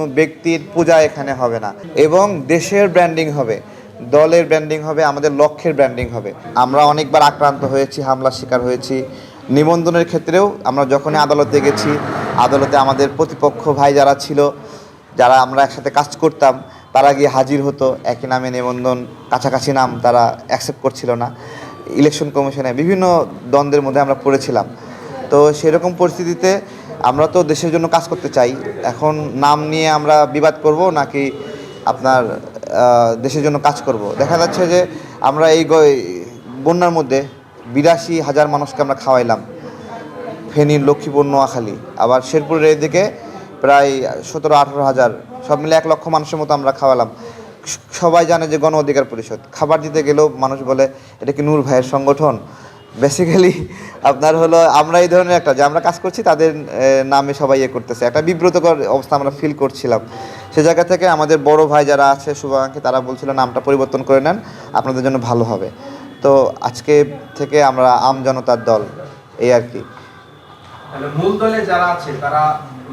কোনো ব্যক্তির পূজা এখানে হবে না। এবং দেশের ব্র্যান্ডিং হবে, দলের ব্র্যান্ডিং হবে, আমাদের লক্ষ্যের ব্র্যান্ডিং হবে। আমরা অনেকবার আক্রান্ত হয়েছি, হামলার শিকার হয়েছি। নিবন্ধনের ক্ষেত্রেও আমরা যখনই আদালতে গেছি, আদালতে আমাদের প্রতিপক্ষ ভাই যারা ছিল, যারা আমরা একসাথে কাজ করতাম, তারা গিয়ে হাজির হতো। একই নামে নিবন্ধন, কাছাকাছি নাম তারা অ্যাকসেপ্ট করছিল না। ইলেকশন কমিশনে বিভিন্ন দ্বন্দ্বের মধ্যে আমরা পড়েছিলাম। তো সেরকম পরিস্থিতিতে আমরা তো দেশের জন্য কাজ করতে চাই। এখন নাম নিয়ে আমরা বিবাদ করব নাকি আপনার দেশের জন্য কাজ করব? দেখা যাচ্ছে যে আমরা এই বন্যার মধ্যে বিরাশি হাজার মানুষকে আমরা খাওয়াইলাম। ফেনীর লক্ষ্মীপুর, নোয়াখালী। আবার শেরপুরের এদিকে প্রায় সতেরো, আঠারো হাজার, সব মিলে এক লক্ষ মানুষের মতো আমরা খাওয়ালাম। সবাই জানে যে গণ অধিকার পরিষদ। খাবার দিতে গেলেও মানুষ বলে, এটা কি নূর ভাইয়ের সংগঠন? বেসিক্যালি আপনার হলো আমরা এই ধরনের একটা যে আমরা কাজ করছি তাদের নামে সবাই ইয়ে করতেছে। একটা বিব্রতকর অবস্থা আমরা ফিল করছিলাম। সে জায়গা থেকে আমাদের বড় ভাই যারা আছে শুভাকাঙ্ক্ষী তারা বলছিল নামটা পরিবর্তন করে নেন আপনাদের জন্য ভালো হবে। তো আজকে থেকে আমরা আম জনতার দল এই আর কি। মূল দলে যারা আছে তারা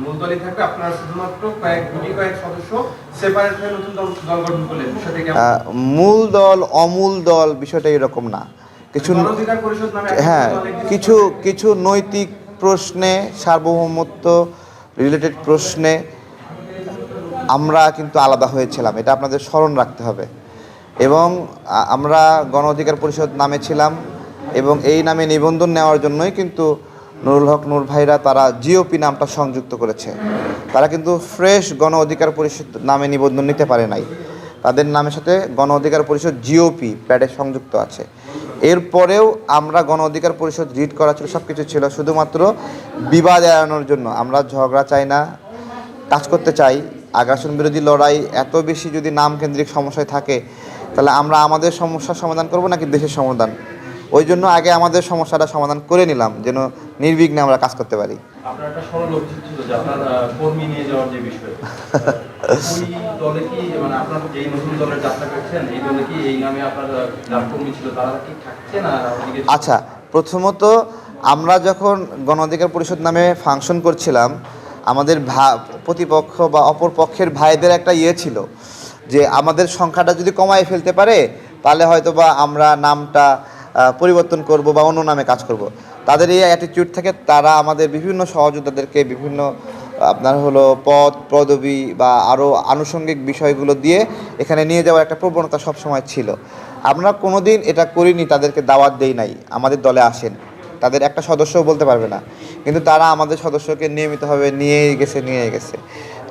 মূল দলে থাকবে আপনারা শুধুমাত্র কয়েক গুটি কয়েক সদস্য সেপারেট হয়ে নতুন দল দল গঠন করলেন বিষয়টা মূল দল অমূল দল বিষয়টা এরকম না। কিছু হ্যাঁ কিছু কিছু নৈতিক প্রশ্নে সার্বভৌমত্ব রিলেটেড প্রশ্নে আমরা কিন্তু আলাদা হয়েছিলাম। এটা আপনাদের স্মরণ রাখতে হবে। এবং আমরা গণ অধিকার পরিষদ নামে ছিলাম এবং এই নামে নিবন্ধন নেওয়ার জন্যই কিন্তু নুরুল হক নূর ভাইরা তারা জিওপি নামটা সংযুক্ত করেছে। তারা কিন্তু ফ্রেশ গণ অধিকার পরিষদ নামে নিবন্ধন নিতে পারে নাই। তাদের নামের সাথে গণ অধিকার পরিষদ জিওপি প্যাডে সংযুক্ত আছে। এরপরেও আমরা গণ অধিকার পরিষদ রিড করা ছিল সব কিছু ছিল। শুধুমাত্র বিবাদ এড়ানোর জন্য। আমরা ঝগড়া চাই না, কাজ করতে চাই। আগ্রাসন বিরোধী লড়াই এত বেশি যদি নাম কেন্দ্রিক সমস্যায় থাকে, তাহলে আমরা আমাদের সমস্যার সমাধান করব নাকি দেশের সমাধান? ওই জন্য আগে আমাদের সমস্যাটা সমাধান করে নিলাম যেন নির্বিঘ্নে আমরা কাজ করতে পারি। মানে আচ্ছা প্রথমত আমরা যখন গণ অধিকার পরিষদ নামে ফাংশন করছিলাম আমাদের ভা প্রতিপক্ষ বা অপর পক্ষের ভাইদের একটা ইয়ে ছিল যে আমাদের সংখ্যাটা যদি কমায় ফেলতে পারে তাহলে হয়তো বা আমরা নামটা পরিবর্তন করব বা অন্য নামে কাজ করব। তাদের এই অ্যাটিটিউড থেকে তারা আমাদের বিভিন্ন সহযোদ্ধাদেরকে বিভিন্ন, আপনার হলো পদ পদবি বা আরও আনুষঙ্গিক বিষয়গুলো দিয়ে এখানে নিয়ে যাওয়ার একটা প্রবণতা সবসময় ছিল। আমরা কোনো দিন এটা করিনি, তাদেরকে দাওয়াত দেই নাই, আমাদের দলে আসেন। তাদের একটা সদস্যও বলতে পারবে না। কিন্তু তারা আমাদের সদস্যকে নিয়মিতভাবে নিয়েই গেছে নিয়ে গেছে।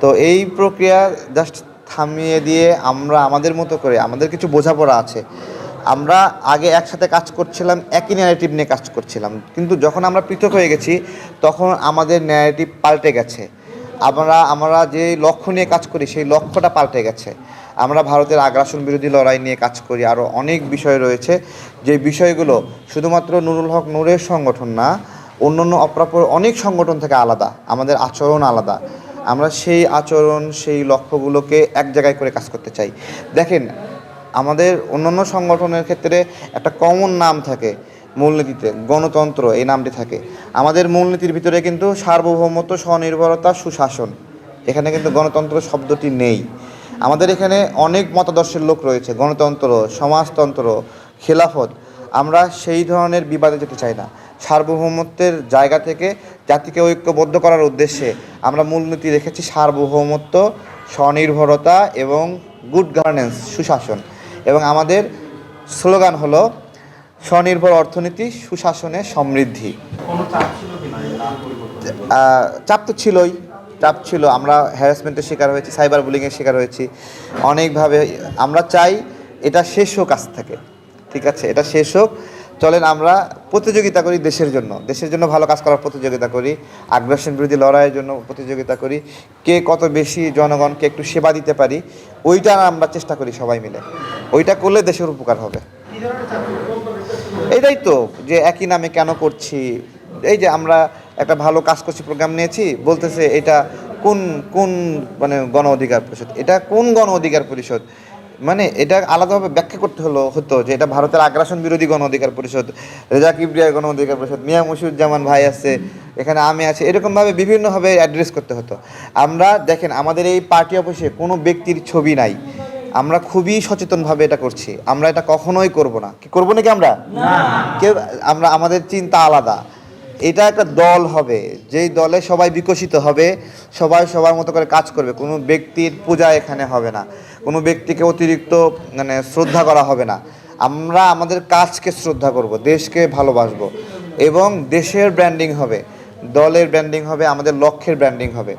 তো এই প্রক্রিয়া জাস্ট থামিয়ে দিয়ে আমরা আমাদের মতো করে, আমাদের কিছু বোঝাপড়া আছে। আমরা আগে একসাথে কাজ করছিলাম, একই ন্যারেটিভ নিয়ে কাজ করছিলাম। কিন্তু যখন আমরা পৃথক হয়ে গেছি, তখন আমাদের ন্যারেটিভ পাল্টে গেছে। আমরা আমরা যে লক্ষ্য নিয়ে কাজ করি, সেই লক্ষ্যটা পাল্টে গেছে। আমরা ভারতের আগ্রাসন বিরোধী লড়াই নিয়ে কাজ করি আরও অনেক বিষয় রয়েছে। যে বিষয়গুলো শুধুমাত্র নুরুল হক নূরের সংগঠন না, অন্যান্য অপরাপর অনেক সংগঠন থেকে আলাদা, আমাদের আচরণ আলাদা। আমরা সেই আচরণ, সেই লক্ষ্যগুলোকে এক জায়গায় করে কাজ করতে চাই। দেখেন আমাদের অন্যান্য সংগঠনের ক্ষেত্রে একটা কমন নাম থাকে মূলনীতিতে, গণতন্ত্র এই নামটি থাকে। আমাদের মূলনীতির ভিতরে কিন্তু সার্বভৌমত্ব, স্বনির্ভরতা, সুশাসন, এখানে কিন্তু গণতন্ত্র শব্দটি নেই। আমাদের এখানে অনেক মতাদর্শের লোক রয়েছে, গণতন্ত্র, সমাজতন্ত্র, খেলাফত। আমরা সেই ধরনের বিবাদে যেতে চাই না। সার্বভৌমত্বের জায়গা থেকে জাতিকে ঐক্যবদ্ধ করার উদ্দেশ্যে আমরা মূলনীতি রেখেছি সার্বভৌমত্ব, স্বনির্ভরতা এবং গুড গভর্নেন্স সুশাসন। এবং আমাদের স্লোগান হলো স্বনির্ভর অর্থনীতি সুশাসনে সমৃদ্ধি। চাপ তো ছিলই। চাপ ছিল আমরা হ্যারাসমেন্টের শিকার হয়েছি সাইবার বুলিংয়ের শিকার হয়েছি। অনেকভাবে আমরা চাই এটা শেষ হোক আজ থেকে। ঠিক আছে এটা শেষ হোক। চলেন আমরা প্রতিযোগিতা করি দেশের জন্য। দেশের জন্য ভালো কাজ করার প্রতিযোগিতা করি, আগ্রাসন বিরোধী লড়াইয়ের জন্য প্রতিযোগিতা করি, কে কত বেশি জনগণকে একটু সেবা দিতে পারি, ওইটা আমরা চেষ্টা করি সবাই মিলে। ওইটা করলে দেশের উপকার হবে। এটাই তো, যে একই নামে কেন করছি, এই যে আমরা একটা ভালো কাজ করছি প্রোগ্রাম নিয়েছি, বলতেছে এটা কোন কোন মানে গণ অধিকার পরিষদ? এটা কোন গণ অধিকার পরিষদ? মানে এটা আলাদাভাবে ব্যাখ্যা করতে হলো হতো যে এটা ভারতের আগ্রাসন বিরোধী গণ অধিকার পরিষদ রেজা কিবরিয়া গণ অধিকার পরিষদ মিয়া মুশিউজ্জামান ভাই আছে এখানে আমি আছে এরকমভাবে বিভিন্নভাবে অ্যাড্রেস করতে হতো। আমরা দেখেন আমাদের এই পার্টি অফিসে কোনো ব্যক্তির ছবি নাই। আমরা খুবই সচেতনভাবে এটা করছি। আমরা এটা কখনোই করব না। কি করব নাকি আমরা? কেউ আমরা আমাদের চিন্তা আলাদা। এটা একটা দল হবে। যেই দলে সবাই বিকশিত হবে সবাই সবার মতো করে কাজ করবে। কোনো ব্যক্তির পূজা এখানে হবে না। কোনো ব্যক্তিকে অতিরিক্ত মানে শ্রদ্ধা করা হবে না। আমরা আমাদের কাজকে শ্রদ্ধা করব, দেশকে ভালোবাসব এবং দেশের ব্র্যান্ডিং হবে, দলের ব্র্যান্ডিং হবে, আমাদের লক্ষ্যের ব্র্যান্ডিং হবে।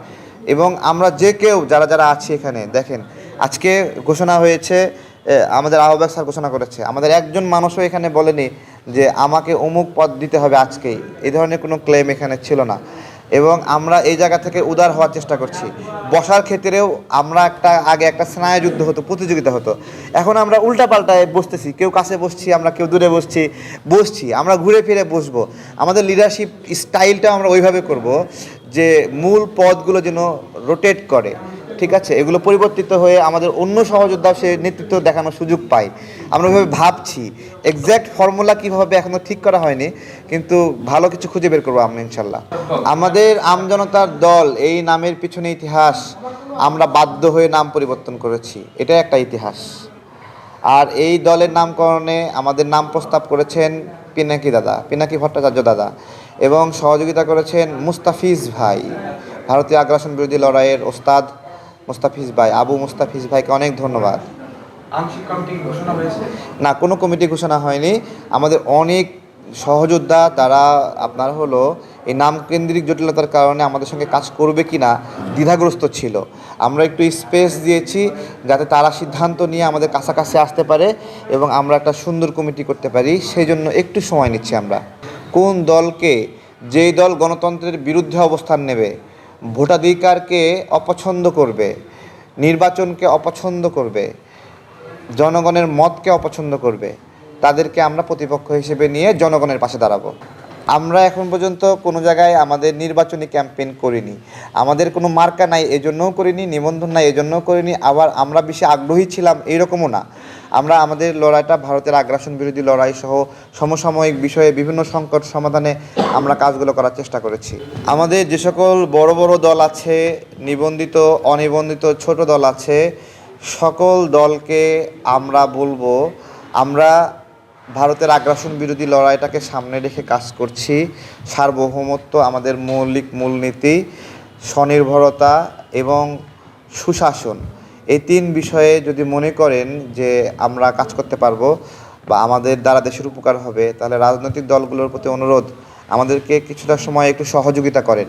এবং আমরা যে কেউ, যারা যারা আছি এখানে, দেখেন, আজকে ঘোষণা হয়েছে আমাদের আহ্বায়ক স্যার ঘোষণা করেছে। আমাদের একজন মানুষও এখানে বলেনি যে আমাকে অমুক পদ দিতে হবে আজকেই। এই ধরনের কোনো ক্লেম এখানে ছিল না। এবং আমরা এই জায়গা থেকে উদার হওয়ার চেষ্টা করছি। বসার ক্ষেত্রেও আমরা একটা, আগে একটা স্নায়ুযুদ্ধ হতো, প্রতিযোগিতা হতো। এখন আমরা উল্টা পাল্টায় বসতেছি, কেউ কাছে বসছি, আমরা কেউ দূরে বসছি বসছি, আমরা ঘুরে ফিরে বসবো। আমাদের লিডারশিপ স্টাইলটা আমরা ওইভাবে করব যে মূল পদগুলো যেন রোটেট করে। ঠিক আছে, এগুলো পরিবর্তিত হয়ে আমাদের অন্য সহযোদ্ধা সে নেতৃত্ব দেখানোর সুযোগ পায়। আমরা ওইভাবে ভাবছি এক্স্যাক্ট ফর্মুলা কীভাবে এখনও ঠিক করা হয়নি, কিন্তু ভালো কিছু খুঁজে বের করব আমরা, ইনশাল্লাহ। আমাদের আমজনতার দল, এই নামের পিছনে ইতিহাস, আমরা বাধ্য হয়ে নাম পরিবর্তন করেছি এটা একটা ইতিহাস। আর এই দলের নামকরণে আমাদের নাম প্রস্তাব করেছেন পিনাকি দাদা, পিনাকি ভট্টাচার্য দাদা, এবং সহযোগিতা করেছেন মুস্তাফিজ ভাই, ভারতীয় আগ্রাসন বিরোধী লড়াইয়ের ওস্তাদ মুস্তাফিজ ভাই আবু মুস্তাফিজ ভাইকে অনেক ধন্যবাদ। না কোনো কমিটি ঘোষণা হয়নি। আমাদের অনেক সহযোদ্ধা তারা আপনার হলো এই নাম কেন্দ্রিক জটিলতার কারণে আমাদের সঙ্গে কাজ করবে কি না দ্বিধাগ্রস্ত ছিল। আমরা একটু স্পেস দিয়েছি যাতে তারা সিদ্ধান্ত নিয়ে আমাদের কাছাকাছি আসতে পারে এবং আমরা একটা সুন্দর কমিটি করতে পারি। সেই জন্য একটু সময় নিচ্ছি আমরা। কোন দলকে যেই দল গণতন্ত্রের বিরুদ্ধে অবস্থান নেবে? ভোটাধিকারকে অপছন্দ করবে, নির্বাচনকে অপছন্দ করবে, জনগণের মতকে অপছন্দ করবে, তাদেরকে আমরা প্রতিপক্ষ হিসেবে নিয়ে জনগণের পাশে দাঁড়াবো। আমরা এখন পর্যন্ত কোনো জায়গায় আমাদের নির্বাচনী ক্যাম্পেইন করিনি। আমাদের কোনো মার্কা নাই, এজন্যও করিনি, নিবন্ধন নাই, এজন্যও করিনি, আবার আমরা বেশি আগ্রহী ছিলাম, এইরকমও না। আমরা আমাদের লড়াইটা ভারতের আগ্রাসন বিরোধী লড়াই সহ সমসাময়িক বিষয়ে বিভিন্ন সংকট সমাধানে আমরা কাজগুলো করার চেষ্টা করেছি। আমাদের যে সকল বড় বড় দল আছে, নিবন্ধিত, অনিবন্ধিত, ছোট দল আছে, সকল দলকে আমরা বলব, আমরা ভারতের আগ্রাসন বিরোধী লড়াইটাকে সামনে রেখে কাজ করছি। সার্বভৌমত্ব আমাদের মৌলিক মূলনীতি, স্বনির্ভরতা এবং সুশাসন। এই তিন বিষয়ে যদি মনে করেন যে আমরা কাজ করতে পারব বা আমাদের দ্বারা দেশের উপকার হবে, তাহলে রাজনৈতিক দলগুলোর প্রতি অনুরোধ, আমাদেরকে কিছুটা সময় একটু সহযোগিতা করেন।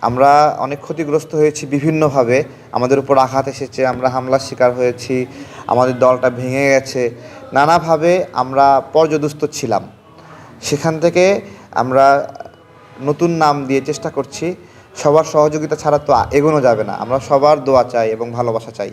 আমরা অনেক ক্ষতিগ্রস্ত হয়েছি বিভিন্নভাবে, আমাদের উপর আঘাত এসেছে, আমরা হামলার শিকার হয়েছি, আমাদের দলটা ভেঙে গেছে। নানাভাবে আমরা পর্যদুস্ত ছিলাম। সেখান থেকে আমরা নতুন নাম দিয়ে চেষ্টা করছি। সবার সহযোগিতা ছাড়া তো এগোনো যাবে না। আমরা সবার দোয়া চাই এবং ভালোবাসা চাই।